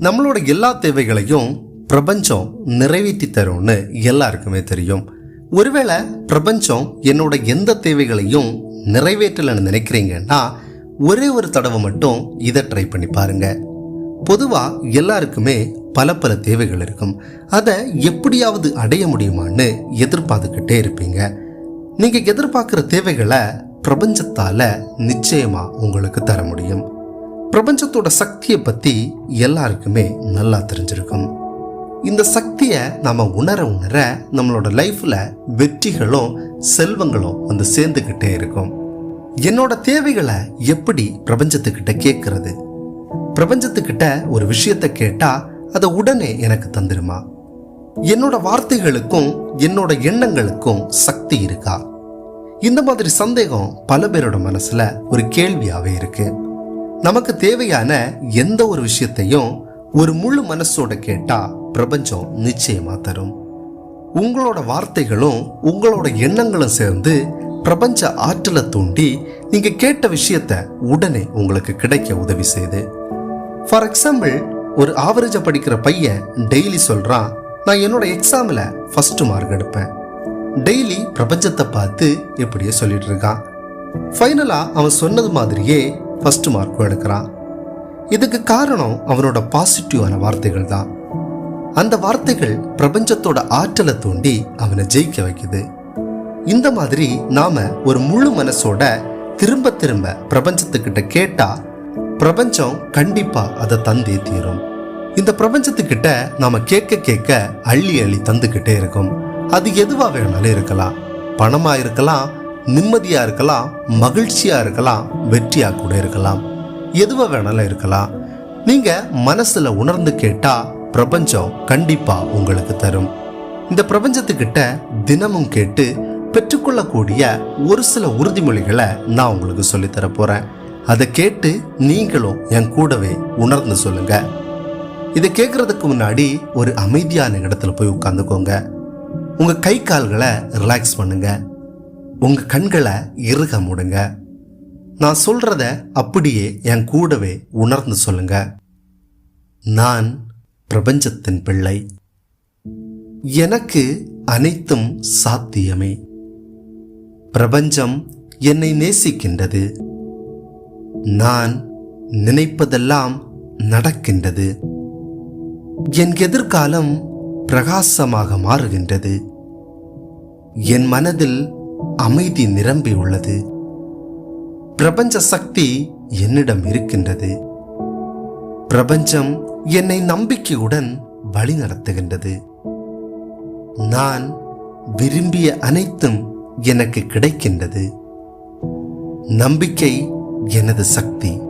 நம்மளோட எல்லா தேவைகளையும் பிரபஞ்சம் நிறைவேற்றி தரும்னு எல்லாருக்குமே தெரியும். ஒருவேளை பிரபஞ்சம் என்னோட எந்த தேவைகளையும் நிறைவேற்றலைன்னு நினைக்கிறீங்கன்னா ஒரே ஒரு தடவை மட்டும் இதை ட்ரை பண்ணி பாருங்க. பொதுவாக எல்லாருக்குமே பல பல தேவைகள் இருக்கும். அதை எப்படியாவது அடைய முடியுமான்னு எதிர்பார்த்துக்கிட்டே இருப்பீங்க. நீங்கள் எதிர்பார்க்குற தேவைகளை பிரபஞ்சத்தால் நிச்சயமாக உங்களுக்கு தர முடியும். பிரபஞ்சத்தோட சக்தியை பத்தி எல்லாருக்குமே நல்லா தெரிஞ்சிருக்கும். இந்த சக்தியை நாம உணர உணர நம்மளோட லைஃப்ல வெற்றிகளும் செல்வங்களும் வந்து சேர்ந்துக்கிட்டே இருக்கும். என்னோட தேவைகளை எப்படி பிரபஞ்சத்துக்கிட்ட கேட்கறது பிரபஞ்சத்துக்கிட்ட ஒரு விஷயத்தை கேட்டா அதை உடனே எனக்கு தந்துருமா? என்னோட வார்த்தைகளுக்கும் என்னோட எண்ணங்களுக்கும் சக்தி இருக்கா? இந்த மாதிரி சந்தேகம் பல பேரோட மனசுல ஒரு கேள்வியாவே இருக்கு. நமக்கு தேவையான எந்த ஒரு விஷயத்தையும் ஒரு முழு மனசோட கேட்டா பிரபஞ்சம் நிச்சயமா தரும். உங்களோட வார்த்தைகளும் உங்களோட எண்ணங்களும் சேர்ந்து பிரபஞ்ச ஆற்றலை தூண்டி நீங்க கேட்ட விஷயத்த உடனே உங்களுக்கு கிடைக்க உதவி செய்து ஃபார் எக்ஸாம்பிள் ஒரு ஆவரேஜை படிக்கிற பையன் டெய்லி சொல்றான் நான் என்னோட எக்ஸாமில் ஃபர்ஸ்ட் மார்க் எடுப்பேன். டெய்லி பிரபஞ்சத்தை பார்த்து இப்படியே சொல்லிட்டு இருக்கான். ஃபைனலாக அவன் சொன்னது மாதிரியே ஃபர்ஸ்ட் மார்க்கும் எடுக்கிறான். இதுக்கு காரணம் அவனோட பாசிட்டிவான வார்த்தைகள் தான். அந்த வார்த்தைகள் பிரபஞ்சத்தோட ஆற்றலை தூண்டி அவனை ஜெயிக்க வைக்குது. இந்த மாதிரி நாம ஒரு முழு மனசோட திரும்ப திரும்ப பிரபஞ்சத்துக்கிட்ட கேட்டா பிரபஞ்சம் கண்டிப்பா அதை தந்தே தீரும். இந்த பிரபஞ்சத்துக்கிட்ட நாம கேட்க கேட்க அள்ளி அள்ளி தந்துக்கிட்டே இருக்கும். அது எதுவா வேணாலும் இருக்கலாம். பணமா இருக்கலாம் நிம்மதியா இருக்கலாம் மகிழ்ச்சியா இருக்கலாம் வெற்றியா கூட இருக்கலாம். எதுவா வேணாலும் இருக்கலாம். நீங்க மனசுல உணர்ந்து கேட்டா பிரபஞ்சம் கண்டிப்பா உங்களுக்கு தரும். இந்த பிரபஞ்சத்துக்கிட்ட தினமும் கேட்டு பெற்றுக்கொள்ளக்கூடிய ஒரு சில உறுதிமொழிகளை நான் உங்களுக்கு சொல்லித் தர போறேன். அதை கேட்டு நீங்களும் என் கூடவே உணர்ந்து சொல்லுங்க. இதை கேட்கறதுக்கு முன்னாடி ஒரு அமைதியான இடத்துல போய் உட்காந்துக்கோங்க. உங்க கை கால்களை ரிலாக்ஸ் பண்ணுங்க. உங்க கண்களை இறுக மூடுங்க. நான் சொல்றத அப்படியே என் கூடவே உணர்ந்து சொல்லுங்க. நான் பிரபஞ்சத்தின் பிள்ளை. எனக்கு அனைத்தும் சாத்தியமே. பிரபஞ்சம் என்னை நேசிக்கின்றது. நான் நினைப்பதெல்லாம் நடக்கின்றது. என் எதிர்காலம் பிரகாசமாக மாறுகின்றது. என் மனதில் அமைதி நிரம்பி உள்ளது. பிரபஞ்ச சக்தி என்னிடம் இருக்கின்றது. பிரபஞ்சம் என்னை நம்பிக்கையுடன் வழிநடத்துகின்றது. நான் விரும்பிய அனைத்தும் எனக்கு கிடைக்கின்றது. நம்பிக்கை எனது சக்தி.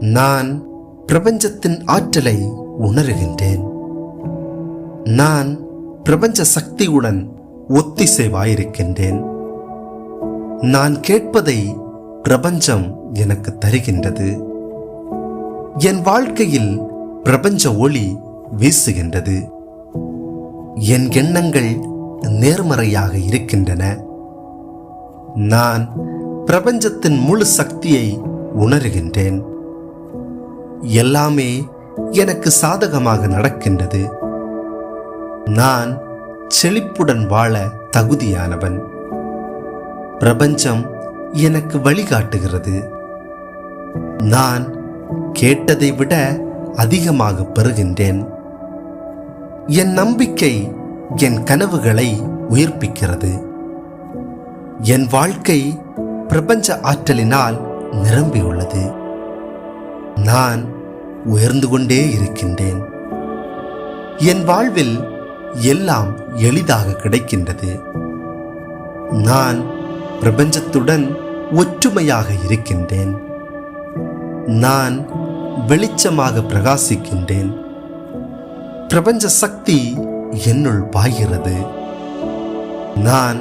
நான் பிரபஞ்சத்தின் ஆற்றலை உணர்கின்றேன். நான் பிரபஞ்ச சக்தியுடன் ஒத்திசைவாயிருக்கின்றேன். நான் கேட்பதை பிரபஞ்சம் எனக்கு தருகின்றது. என் வாழ்க்கையில் பிரபஞ்ச ஒளி வீசுகின்றது. என் எண்ணங்கள் நேர்மறையாக இருக்கின்றன. நான் பிரபஞ்சத்தின் முழு சக்தியை உணர்கின்றேன். எல்லாமே எனக்கு சாதகமாக நடக்கின்றது. நான் செழிப்புடன் வாழ தகுதியானவன். பிரபஞ்சம் எனக்கு வழிகாட்டுகிறது. நான் கேட்டதை விட அதிகமாக பெறுகின்றேன். என் நம்பிக்கை என் கனவுகளை உயிர்ப்பிக்கிறது. என் வாழ்க்கை பிரபஞ்ச ஆற்றலினால் நிரம்பியுள்ளது. நான் உயர்ந்து கொண்டே இருக்கின்றேன். என் வாழ்வில் எல்லாம் எளிதாக கிடைக்கின்றது. நான் பிரபஞ்சத்துடன் ஒற்றுமையாக இருக்கின்றேன். நான் வெளிச்சமாக பிரகாசிக்கின்றேன். பிரபஞ்ச சக்தி என்னுள் பாய்கிறது. நான்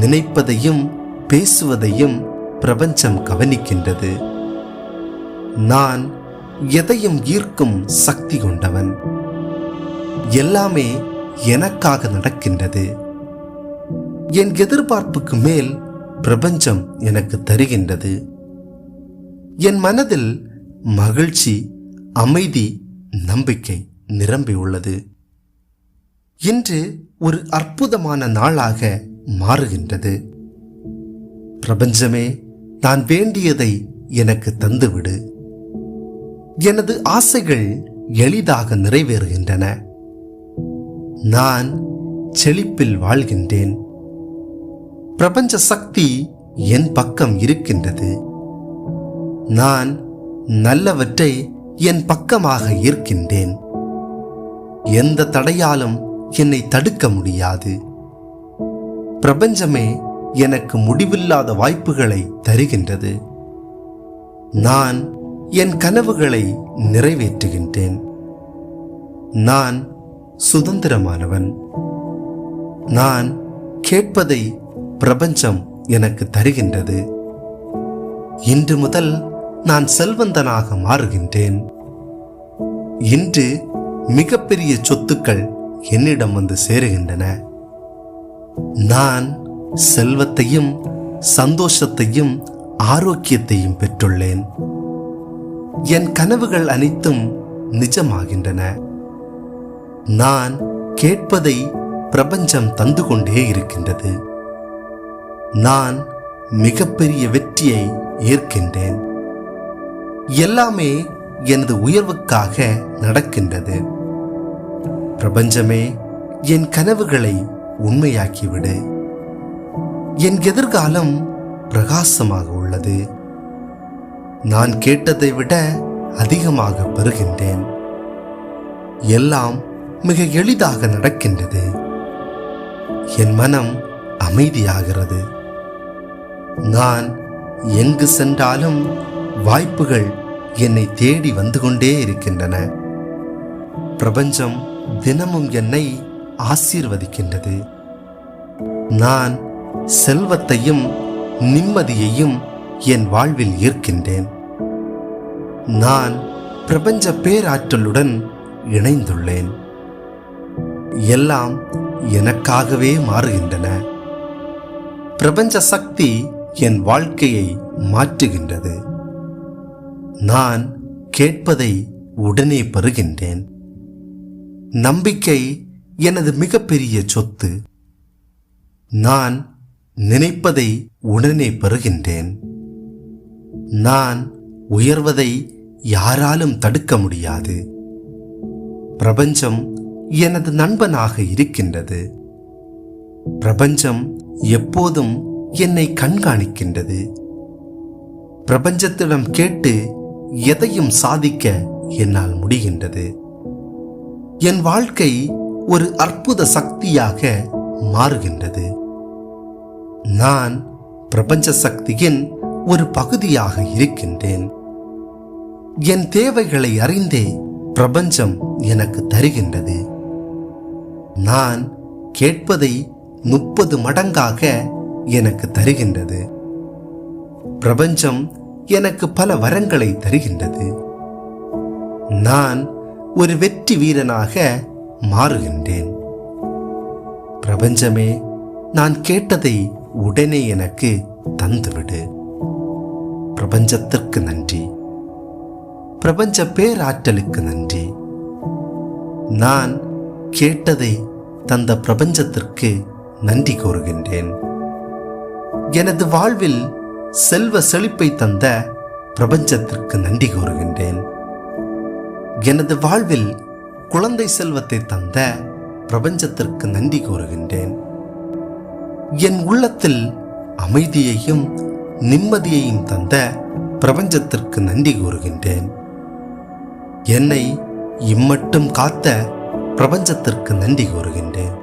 நினைப்பதையும் பேசுவதையும் பிரபஞ்சம் கவனிக்கின்றது. நான் எதையும் ஈர்க்கும் சக்தி கொண்டவன். எல்லாமே எனக்காக நடக்கின்றது. என் எதிர்பார்ப்புக்கு மேல் பிரபஞ்சம் எனக்கு தருகின்றது. என் மனதில் மகிழ்ச்சி அமைதி நம்பிக்கை நிரம்பியுள்ளது இன்று ஒரு அற்புதமான நாளாக மாறுகின்றது. பிரபஞ்சமே நான் வேண்டியதை எனக்கு தந்துவிடு. எனது ஆசைகள் எளிதாக நிறைவேறுகின்றன. நான் செழிப்பில் வாழ்கின்றேன். பிரபஞ்ச சக்தி என் பக்கம் இருக்கின்றது. நான் நல்லவற்றை என் பக்கமாக ஈர்க்கின்றேன். எந்த தடையாலும் என்னை தடுக்க முடியாது. பிரபஞ்சமே எனக்கு முடிவில்லாத வாய்ப்புகளை தருகின்றது. நான் என் கனவுகளை நிறைவேற்றுகின்றேன். நான் சுதந்திரமானவன். நான் கேட்பதை பிரபஞ்சம் எனக்கு தருகின்றது. இன்று முதல் நான் செல்வந்தனாக மாறுகின்றேன். இன்று மிகப்பெரிய சொத்துக்கள் என்னிடம் வந்து சேருகின்றன. நான் செல்வத்தையும் சந்தோஷத்தையும் ஆரோக்கியத்தையும் பெற்றுள்ளேன். என் கனவுகள் அனைத்தும் நிஜமாகின்றன. நான் கேட்பதை பிரபஞ்சம் தந்து கொண்டே இருக்கின்றது. நான் மிகப்பெரிய வெற்றியை ஏற்கின்றேன். எல்லாமே எனது உயர்வுக்காக நடக்கின்றது. பிரபஞ்சமே என் கனவுகளை உண்மையாக்கிவிடு. என் எதிர்காலம் பிரகாசமாக உள்ளது. நான் கேட்டதை விட அதிகமாக பெறுகின்றேன். எல்லாம் மிக எளிதாக நடக்கின்றது. என் மனம் அமைதியாகிறது. நான் எங்கு சென்றாலும் வாய்ப்புகள் என்னை தேடி வந்து கொண்டே இருக்கின்றன. பிரபஞ்சம் தினமும் என்னை ஆசீர்வதிக்கின்றது. நான் செல்வத்தையும் நிம்மதியையும் என் வாழ்வில் ஈர்க்கின்றேன். நான் பிரபஞ்ச பேராற்றலுடன் இணைந்துள்ளேன். எல்லாம் எனக்காகவே மாறுகின்றன. பிரபஞ்ச சக்தி என் வாழ்க்கையை மாற்றுகின்றது. நான் கேட்பதை உடனே பெறுகின்றேன். நம்பிக்கை எனது மிகப்பெரிய சொத்து. நான் நினைப்பதை உடனே பெறுகின்றேன். நான் உயர்வதை யாராலும் தடுக்க முடியாது. பிரபஞ்சம் எனது நண்பனாக இருக்கின்றது. பிரபஞ்சம் எப்போதும் என்னை கண்காணிக்கின்றது. பிரபஞ்சத்திடம் கேட்டு எதையும் சாதிக்க என்னால் முடிகின்றது. என் வாழ்க்கை ஒரு அற்புத சக்தியாக மாறுகின்றது. நான் பிரபஞ்ச சக்தியின் ஒரு பகுதியாக இருக்கின்றேன். என் தேவைகளை அறிந்தே பிரபஞ்சம் எனக்கு தருகின்றது. நான் கேட்பதை முப்பது மடங்காக எனக்கு தருகின்றது. பிரபஞ்சம் எனக்கு பல வரங்களை தருகின்றது. நான் ஒரு வெற்றி வீரனாக மாறுகின்றேன். பிரபஞ்சமே நான் கேட்டதை உடனே எனக்கு தந்துவிடு. பிரபஞ்சத்திற்கு நன்றி. பிரபஞ்ச பேராற்றலுக்கு நன்றி. நான் கேட்டதை தந்த பிரபஞ்சத்திற்கு நன்றி கூறுகின்றேன். எனது வாழ்வில் செல்வ செழிப்பை தந்த பிரபஞ்சத்திற்கு நன்றி கூறுகின்றேன். எனது வாழ்வில் குழந்தை செல்வத்தை தந்த பிரபஞ்சத்திற்கு நன்றி கூறுகின்றேன். என் உள்ளத்தில் அமைதியையும் நிம்மதியையும் தந்த பிரபஞ்சத்திற்கு நன்றி கூறுகின்றேன். என்னை இம்மட்டும் காத்த பிரபஞ்சத்திற்கு நன்றி கூறுகின்றேன்.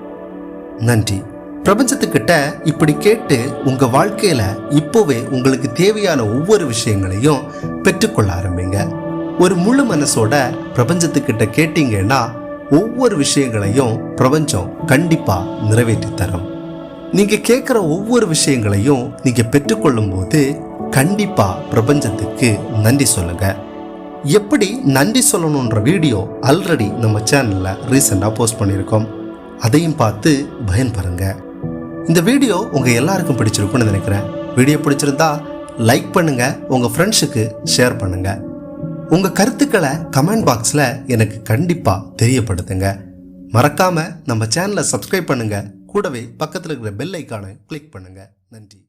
நன்றி. பிரபஞ்சத்துக்கிட்ட இப்படி கேட்டு உங்க வாழ்க்கையில இப்போவே உங்களுக்கு தேவையான ஒவ்வொரு விஷயங்களையும் பெற்றுக்கொள்ள ஆரம்பிங்க. ஒரு முழு மனசோட பிரபஞ்சத்துக்கிட்ட கேட்டீங்கன்னா ஒவ்வொரு விஷயங்களையும் பிரபஞ்சம் கண்டிப்பா நிறைவேற்றி தரும். நீங்க கேட்குற ஒவ்வொரு விஷயங்களையும் நீங்க பெற்றுக்கொள்ளும் போது கண்டிப்பா பிரபஞ்சத்துக்கு நன்றி சொல்லுங்கள் எப்படி நன்றி சொல்லணுன்ற வீடியோ ஆல்ரெடி நம்ம சேனலில் ரீசெண்டாக போஸ்ட் பண்ணியிருக்கோம். அதையும் பார்த்து பயன்பெறுங்க இந்த வீடியோ உங்கள் எல்லாருக்கும் பிடிச்சிருக்கும்னு நினைக்கிறேன். வீடியோ பிடிச்சிருந்தா லைக் பண்ணுங்க உங்கள் ஃப்ரெண்ட்ஸுக்கு ஷேர் பண்ணுங்க. உங்கள் கருத்துக்களை கமெண்ட் பாக்ஸில் எனக்கு கண்டிப்பாக தெரியப்படுத்துங்க. மறக்காமல் நம்ம சேனலை சப்ஸ்கிரைப் பண்ணுங்கள் கூடவே பக்கத்தில் இருக்கிற பெல் ஐக்கானை கிளிக் பண்ணுங்கள் நன்றி.